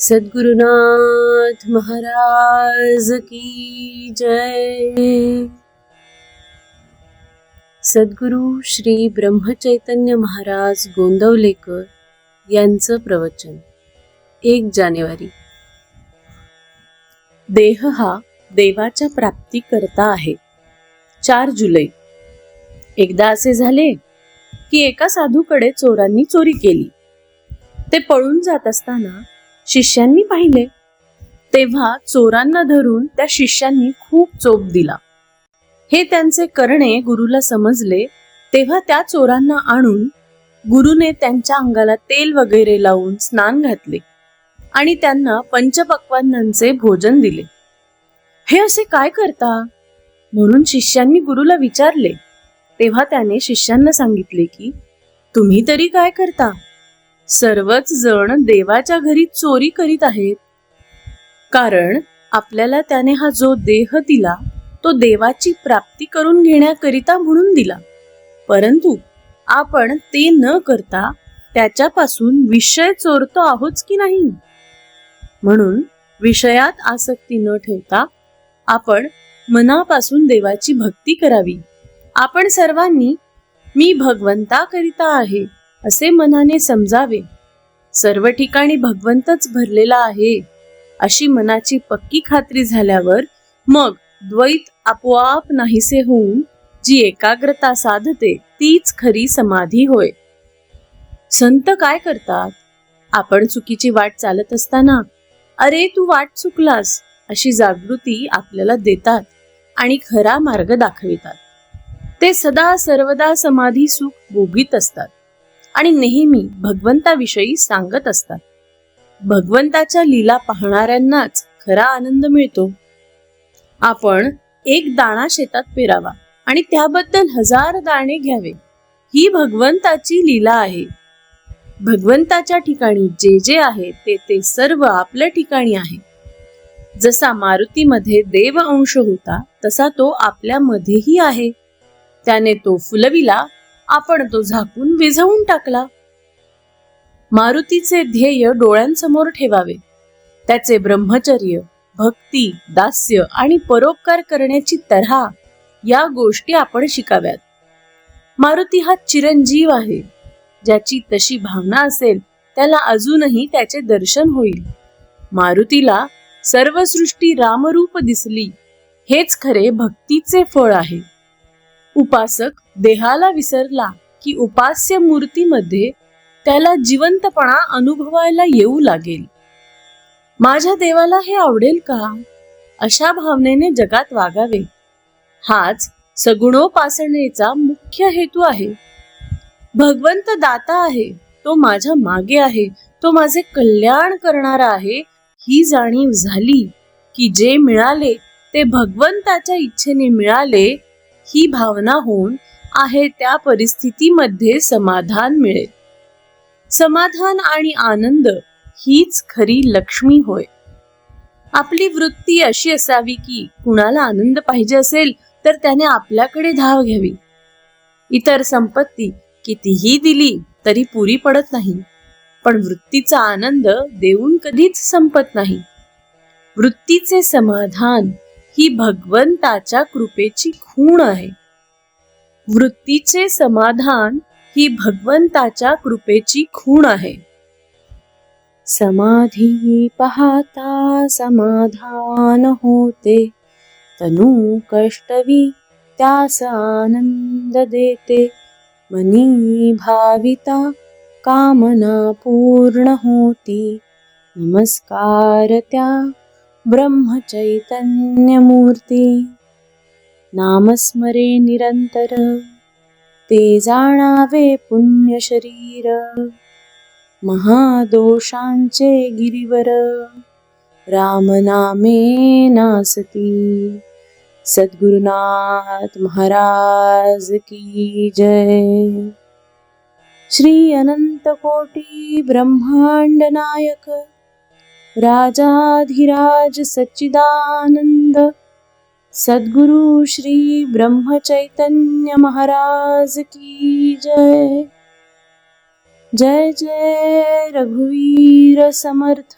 सद्गुरुनाथ महाराज की जय। सद्गुरु श्री ब्रह्मचैतन्य महाराज गोंदवलेकर यांचं प्रवचन एक जानेवारी. देह हा देवाच्या प्राप्ती करता आहे. चार जुलै. एकदा असे झाले की एका साधूकडे चोरांनी चोरी केली. ते पळून जात असताना शिष्यांनी पाहिले. तेव्हा चोरांना धरून त्या शिष्यांनी खूप चोप दिला. हे त्यांचे करणे गुरुला समजले तेव्हा त्या चोरांना आणून गुरुने त्यांच्या अंगाला तेल वगैरे लावून स्नान घातले आणि त्यांना पंचपक्वांनांचे भोजन दिले. हे असे काय करता? म्हणून शिष्यांनी गुरुला विचारले. तेव्हा त्याने शिष्यांना सांगितले की तुम्ही तरी काय करता? सर्वच जण देवाच्या घरी चोरी करीत आहेत. कारण आपल्याला त्याने हा जो देह दिला तो देवाची प्राप्ती करून घेण्याकरिता म्हणून दिला. परंतु आपण ते न करता त्याच्यापासून विषय चोरतो आहोत की नाही? म्हणून विषयात आसक्ती न ठेवता आपण मनापासून देवाची भक्ती करावी. आपण सर्वांनी मी भगवंताकरिता आहे. असे मनाने समजावे. सर्व ठिकाणी भगवंतच भरलेला आहे अशी मनाची पक्की खात्री झाल्यावर मग द्वैत आपोआप नाहीसे होऊन जी एकाग्रता साधते तीच खरी समाधी होय. संत काय करतात? आपण चुकीची वाट चालत असताना अरे तू वाट चुकलास अशी जागृती आपल्याला देतात आणि खरा मार्ग दाखवितात. ते सदा सर्वदा समाधी सुख भोगीत असतात. आणि नेहमी भगवंताविषयी सांगत असतात. भगवंताच्या लीला पाहणाऱ्यांनाच खरा आनंद मिळतो. आपण एक दाणा शेतात पेरावा आणि त्याबद्दल हजार दाणे घ्यावे. ही भगवंताची लीला आहे. भगवंताच्या ठिकाणी जे जे आहे ते ते सर्व आपल्या ठिकाणी आहे. जसा मारुतीमध्ये देव अंश होता तसा तो आपल्यामध्येही आहे. त्याने तो फुलविला आपण तो झाकून विझवून टाकला. मारुतीचे ध्येय डोळ्यांसमोर ठेवावे. त्याचे ब्रह्मचर्य भक्ती दास्य आणि परोपकार करण्याची तऱ्हा या गोष्टी आपण शिकाव्यात. मारुती हा चिरंजीव आहे. ज्याची तशी भावना असेल त्याला अजूनही त्याचे दर्शन होईल. मारुतीला सर्व सृष्टी रामरूप दिसली. हेच खरे भक्तीचे फळ आहे. उपासक देहाला विसरला की उपास्य मूर्तीमध्ये त्याला जिवंतपणा अनुभवायला येऊ लागेल. माझ्या देवाला हे आवडेल का? अशा भावनेने जगात वागावे. हाच सगुणोपासनेचा मुख्य हेतू आहे. भगवंत दाता आहे तो माझ्या मागे आहे तो माझे कल्याण करणारा आहे ही जाणीव झाली की जे मिळाले ते भगवंताच्या इच्छेने मिळाले ही भावना होऊन आहे त्या परिस्थितीमध्ये समाधान मिळेल. समाधान आणि आनंद हीच खरी लक्ष्मी होय. आपली वृत्ती अशी असावी की कुणाला आनंद पाहिजे असेल तर त्याने आपल्याकडे धाव घ्यावी. इतर संपत्ती कितीही दिली तरी पुरी पडत नाही पण वृत्तीचा आनंद देऊन कधीच संपत नाही. वृत्तीचे समाधान ही भगवंताच्या कृपेची खूण आहे. वृत्तीचे समाधान ही भगवंताच्या कृपेची खूण आहे. समाधी पाहता समाधान होते. तनु कष्टवी त्यास आनंद देते. मनी भाविता कामना पूर्ण होती. नमस्कार त्या ब्रह्मचैतन्यमूर्ती। नामस्मरे निरंतर ते जाणावे पुण्य शरीर महादोषांचे गिरीवर रामनामे नासती। सद्गुरुनाथ महाराज की जय। श्री अनंत कोटी ब्रह्मांड नायक। राजाधिराज सच्चिदानंद सद्गुरु श्री ब्रह्मचैतन्य महाराज की जय। जय जय रघुवीर समर्थ।